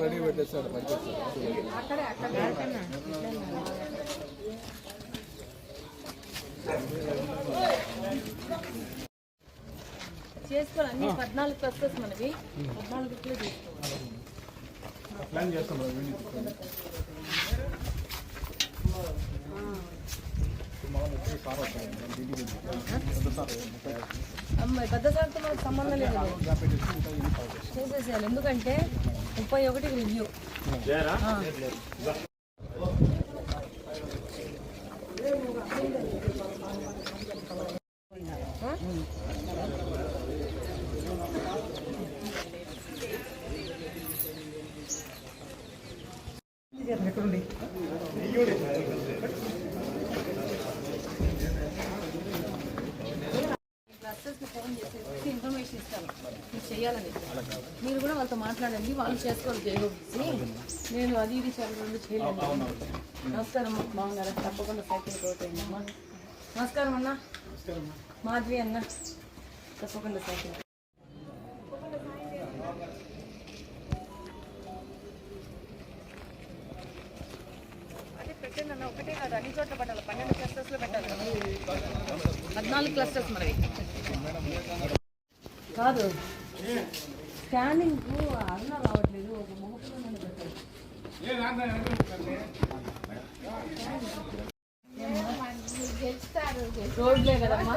Ready పెట్టేస్తాడు పంచేస్తాడు అన్ని పద్నాలుగు క్లస్టర్స్ మనవి. పద్నాలుగు తీసుకోవాలి. ప్లాన్ చేస్తాం. అమ్మాయి పెద్ద సార్తో మనకు సంబంధం లేదు. చేసేసేయాలి. ఎందుకంటే ముప్పై ఒకటి రివ్యూ ఫోన్ చేసి ఇన్ఫర్మేషన్ ఇస్తాను మీరు చేయాలని మీరు కూడా వాళ్ళతో మాట్లాడండి వాళ్ళు చేసుకోవాలి చేయకూడదు నేను అది ఇది చాలా రెండు చేయలేను. నమస్కారం అమ్మ. బాగున్నారా? తప్పకుండా సైకిల్ కోటేయండి నమస్కారం అన్న. మాధవి అన్న తప్పకుండా సైకిల్ అదే ఒకటే కాదు అన్ని చోట్ల పెట్టాలి. పన్నెండు క్లస్టర్స్లో పెట్టాలి. పద్నాలుగు క్లస్టర్స్ మనవి కాదు. స్కానింగ్ అన్న రావట్లేదు ఒక మగపిల్లలను రోడ్లే కదమ్మా.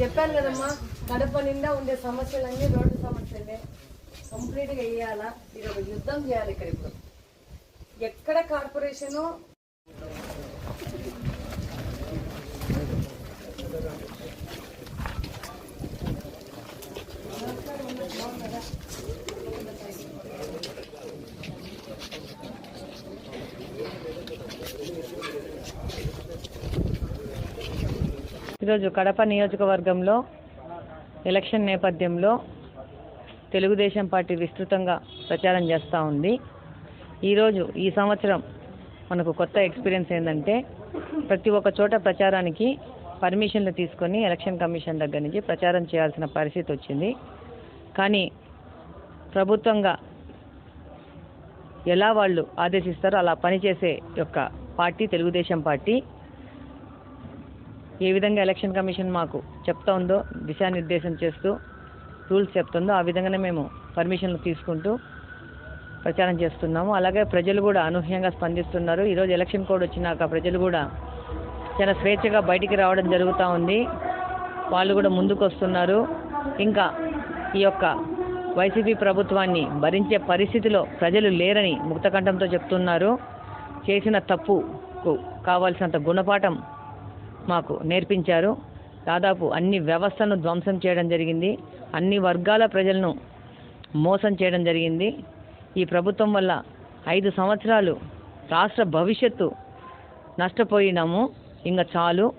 చెప్పాను కదమ్మా కడప నిండా ఉండే సమస్యలన్నీ రోడ్డు సమస్యలే. కంప్లీట్గా వేయాలా ఇది ఒక యుద్ధం చేయాలి ఇక్కడ ఇప్పుడు. ఎక్కడ కార్పొరేషను ఈరోజు కడప నియోజకవర్గంలో ఎలక్షన్ నేపథ్యంలో తెలుగుదేశం పార్టీ విస్తృతంగా ప్రచారం చేస్తూ ఉంది. ఈరోజు ఈ సంవత్సరం మనకు కొత్త ఎక్స్పీరియన్స్ ఏంటంటే ప్రతి ఒక్క చోట ప్రచారానికి పర్మిషన్లు తీసుకొని ఎలక్షన్ కమిషన్ దగ్గర నుంచి ప్రచారం చేయాల్సిన పరిస్థితి వచ్చింది. కానీ ప్రభుత్వంగా ఎలా వాళ్ళు ఆదేశిస్తారో అలా పనిచేసే యొక్క పార్టీ తెలుగుదేశం పార్టీ. ఏ విధంగా ఎలక్షన్ కమిషన్ మాకు చెప్తా ఉందో దిశానిర్దేశం చేస్తూ రూల్స్ చెప్తుందో ఆ విధంగానే మేము పర్మిషన్లు తీసుకుంటూ ప్రచారం చేస్తున్నాము. అలాగే ప్రజలు కూడా అనూహ్యంగా స్పందిస్తున్నారు. ఈరోజు ఎలక్షన్ కోడ్ వచ్చినాక ప్రజలు కూడా చాలా స్వేచ్ఛగా బయటికి రావడం జరుగుతూ ఉంది. వాళ్ళు కూడా ముందుకు వస్తున్నారు ఇంకా ఈ యొక్క వైసీపీ ప్రభుత్వాన్ని భరించే పరిస్థితిలో ప్రజలు లేరని ముక్తకంఠంతో చెప్తున్నారు. చేసిన తప్పుకు కావాల్సినంత గుణపాఠం మాకు నేర్పించారు. దాదాపు అన్ని వ్యవస్థను ధ్వంసం చేయడం జరిగింది. అన్ని వర్గాల ప్రజలను మోసం చేయడం జరిగింది. ఈ ప్రభుత్వం వల్ల ఐదు సంవత్సరాలు రాష్ట్ర భవిష్యత్తు నష్టపోయినాము. ఇంకా చాలు.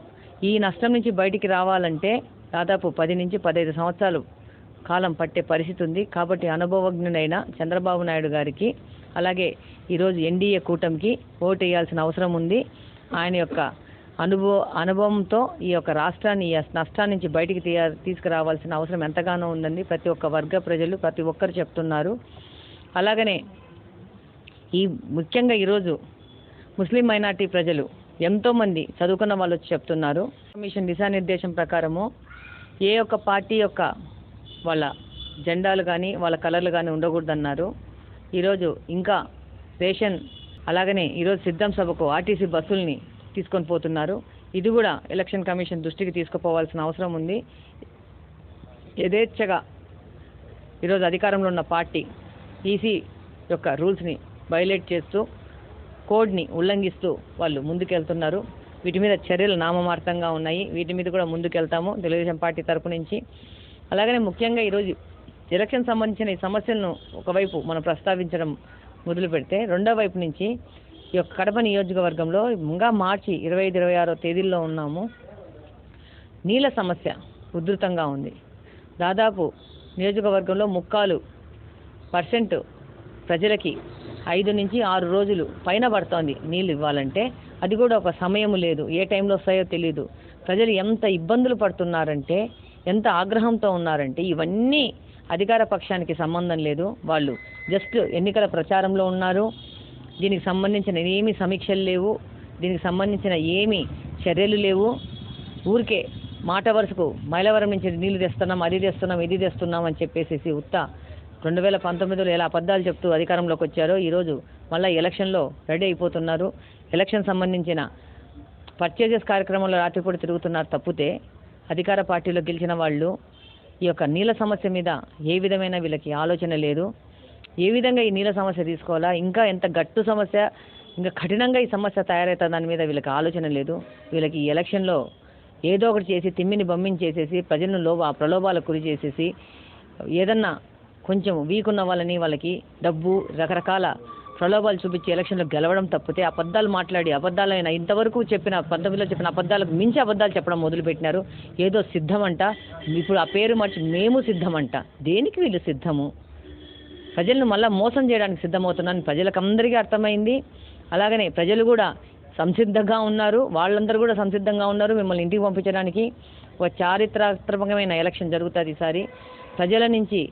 ఈ నష్టం నుంచి బయటికి రావాలంటే దాదాపు పది నుంచి పదహైదు సంవత్సరాలు కాలం పట్టే పరిస్థితి ఉంది. కాబట్టి అనుభవజ్ఞుడైన చంద్రబాబు నాయుడు గారికి అలాగే ఈరోజు ఎన్డీఏ కూటమికి ఓటు వేయాల్సిన అవసరం ఉంది. ఆయన యొక్క అనుభవ అనుభవంతో ఈ యొక్క రాష్ట్రాన్ని ఈ నష్టాన్ని నుంచి బయటికి తీయ తీసుకురావాల్సిన అవసరం ఎంతగానో ఉందండి. ప్రతి ఒక్క వర్గ ప్రజలు ప్రతి ఒక్కరు చెప్తున్నారు. అలాగనే ఈ ముఖ్యంగా ఈరోజు ముస్లిం మైనార్టీ ప్రజలు ఎంతోమంది చదువుకున్న వాళ్ళు వచ్చి చెప్తున్నారు. కమిషన్ దిశానిర్దేశం ప్రకారము ఏ ఒక్క పార్టీ యొక్క వాళ్ళ జెండాలు కానీ వాళ్ళ కలర్లు కానీ ఉండకూడదన్నారు. ఈరోజు ఇంకా రేషన్ అలాగనే ఈరోజు సిద్ధం సభకు ఆర్టీసీ బస్సుల్ని తీసుకొని పోతున్నారు. ఇది కూడా ఎలక్షన్ కమిషన్ దృష్టికి తీసుకుపోవాల్సిన అవసరం ఉంది. యథేచ్ఛగా ఈరోజు అధికారంలో ఉన్న పార్టీ ఈసీ యొక్క రూల్స్ని వైలేట్ చేస్తూ కోడ్ని ఉల్లంఘిస్తూ వాళ్ళు ముందుకెళ్తున్నారు. వీటి మీద చర్యలు నామమార్తంగా ఉన్నాయి. వీటి మీద కూడా ముందుకెళ్తాము. తెలుగుదేశం పార్టీ తరపు నుంచి. అలాగనే ముఖ్యంగా ఈరోజు ఎలక్షన్ సంబంధించిన ఈ సమస్యలను ఒకవైపు మనం ప్రస్తావించడం మొదలు పెడితే రెండో వైపు నుంచి ఈ యొక్క కడప నియోజకవర్గంలో ఇంకా మార్చి ఇరవై ఐదు ఇరవై ఆరో తేదీల్లో ఉన్నాము. నీళ్ళ సమస్య ఉధృతంగా ఉంది. దాదాపు నియోజకవర్గంలో ముక్కాలు పర్సెంట్ ప్రజలకి ఐదు నుంచి ఆరు రోజులు పైన పడుతోంది నీళ్ళు ఇవ్వాలంటే. అది కూడా ఒక సమయం లేదు. ఏ టైంలో వస్తాయో తెలియదు ప్రజలు ఎంత ఇబ్బందులు పడుతున్నారంటే ఎంత ఆగ్రహంతో ఉన్నారంటే ఇవన్నీ అధికార పక్షానికి సంబంధం లేదు వాళ్ళు. జస్ట్ ఎన్నికల ప్రచారంలో ఉన్నారు. దీనికి సంబంధించిన ఏమీ సమీక్షలు లేవు. దీనికి సంబంధించిన ఏమీ చర్యలు లేవు. ఊరికే మాట వరుసకు మైలవరం నుంచి నీళ్ళు తెస్తున్నాం అది తెస్తున్నాం ఇది తెస్తున్నాం అని చెప్పేసి ఉత్త రెండు వేల పంతొమ్మిదిలో ఎలా అబద్ధాలు చెప్తూ అధికారంలోకి వచ్చారో ఈరోజు మళ్ళీ ఎలక్షన్లో రెడీ అయిపోతున్నారు. ఎలక్షన్ సంబంధించిన పర్చేజెస్ కార్యక్రమంలో రాత్రిపూట తిరుగుతున్నారు తప్పితే అధికార పార్టీలో గెలిచిన వాళ్ళు ఈ యొక్క నీళ్ళ సమస్య మీద ఏ విధమైన వీళ్ళకి ఆలోచన లేదు. ఏ విధంగా ఈ నీళ్ళ సమస్య తీసుకోవాలా? ఇంకా ఎంత గట్టు సమస్య ఇంకా కఠినంగా ఈ సమస్య తయారవుతుంది దాని మీద వీళ్ళకి ఆలోచన లేదు. వీళ్ళకి ఈ ఎలక్షన్లో ఏదో ఒకటి చేసి తిమ్మిని బొమ్మించేసేసి ప్రజలను లోభ ప్రలోభాలకు గురి చేసేసి ఏదన్నా కొంచెం వీక్ ఉన్న వాళ్ళని వాళ్ళకి డబ్బు రకరకాల ప్రలోభాలు చూపించి ఎలక్షన్లో గెలవడం తప్పితే అబద్ధాలు మాట్లాడి అబద్ధాలైన ఇంతవరకు చెప్పిన పంతొమ్మిదిలో చెప్పిన అబద్ధాలకు మించి అబద్ధాలు చెప్పడం మొదలుపెట్టినారు. ఏదో సిద్ధమంట. ఇప్పుడు ఆ పేరు మార్చి మేము సిద్ధమంట. దేనికి వీళ్ళు సిద్ధము? ప్రజలను మళ్ళీ మోసం చేయడానికి సిద్ధమవుతున్నాను ప్రజలకు అందరికీ అర్థమైంది. అలాగనే ప్రజలు కూడా సంసిద్ధంగా ఉన్నారు. వాళ్ళందరూ కూడా సంసిద్ధంగా ఉన్నారు మిమ్మల్ని ఇంటికి పంపించడానికి. ఒక చారిత్రాత్మకమైన ఎలక్షన్ జరుగుతుంది ఈసారి. ప్రజల నుంచి